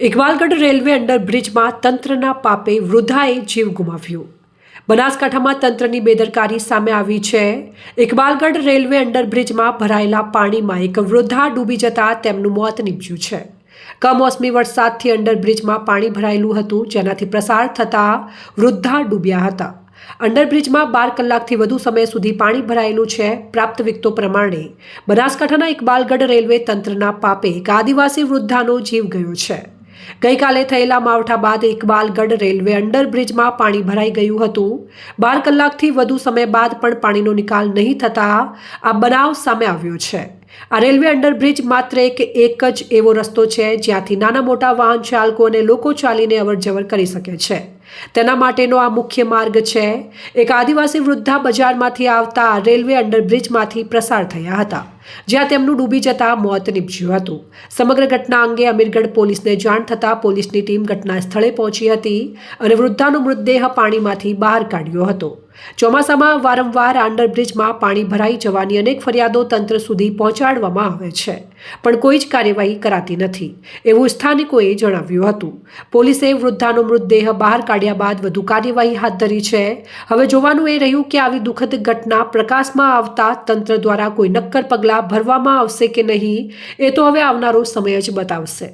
Iqbalgadh railway અંડરબ્રિજમાં તંત્રના પાપે વૃદ્ધાએ જીવ ગુમાવ્યો. બનાસકાંઠામાં તંત્રની બેદરકારી સામે આવી છે. ઇકબાલગઢ રેલવે અંડરબ્રિજમાં ભરાયેલા પાણીમાં એક વૃદ્ધા ડૂબી જતા તેમનું મોત નીપજ્યું છે. કમોસમી વરસાદથી અંડરબ્રિજમાં પાણી ભરાયેલું હતું, જેનાથી પ્રસાર થતાં વૃદ્ધા ડૂબ્યા હતા. અંડરબ્રિજમાં બાર કલાકથી વધુ સમય સુધી પાણી ભરાયેલું છે, પ્રાપ્ત વિગતો પ્રમાણે બનાસકાંઠાના ઇકબાલગઢ રેલવે તંત્રના પાપે એક આદિવાસી વૃદ્ધાનો જીવ ગયો છે. ગઈકાલે થયેલા માવઠા બાદ ઇકબાલગઢ રેલવે અંડરબ્રિજમાં પાણી ભરાઈ ગયું હતું. બાર કલાકથી વધુ સમય બાદ પણ પાણીનો નિકાલ નહીં થતાં આ બનાવ સામે આવ્યો છે. આ રેલવે અંડરબ્રિજ માત્ર એક એક જ એવો રસ્તો છે જ્યાંથી નાના મોટા વાહન ચાલકો અને લોકો ચાલીને અવરજવર કરી શકે છે. તેના માટેનો આ મુખ્ય માર્ગ છે. એક આદિવાસી વૃદ્ધા બજારમાંથી આવતા રેલવે અંડરબ્રિજમાંથી પ્રસાર થયા હતા, જ્યાં તેમનું ડૂબી જતા મોત નીપજ્યું હતું. સમગ્ર ઘટના અંગે અમીરગઢ પોલીસને જાણ થતાં પોલીસની ટીમ ઘટના સ્થળે પહોંચી હતી અને વૃદ્ધાનો મૃતદેહ પાણીમાંથી બહાર કાઢ્યો હતો. ચોમાસામાં વારંવાર આંડરબ્રિજમાં પાણી ભરાઈ જવાની અનેક ફરિયાદો તંત્ર સુધી પહોંચાડવામાં આવે છે, પણ કોઈ જ કાર્યવાહી કરાતી નથી, એવું સ્થાનિકોએ જણાવ્યું હતું. પોલીસે વૃદ્ધાનો મૃતદેહ બહાર કાઢ્યા બાદ વધુ કાર્યવાહી હાથ ધરી છે. હવે જોવાનું એ રહ્યું કે આવી દુઃખદ ઘટના પ્રકાશમાં આવતા તંત્ર દ્વારા કોઈ નક્કર પગલાં ભરવામાં આવશે કે નહીં, એ તો હવે આવનારો સમય જ બતાવશે.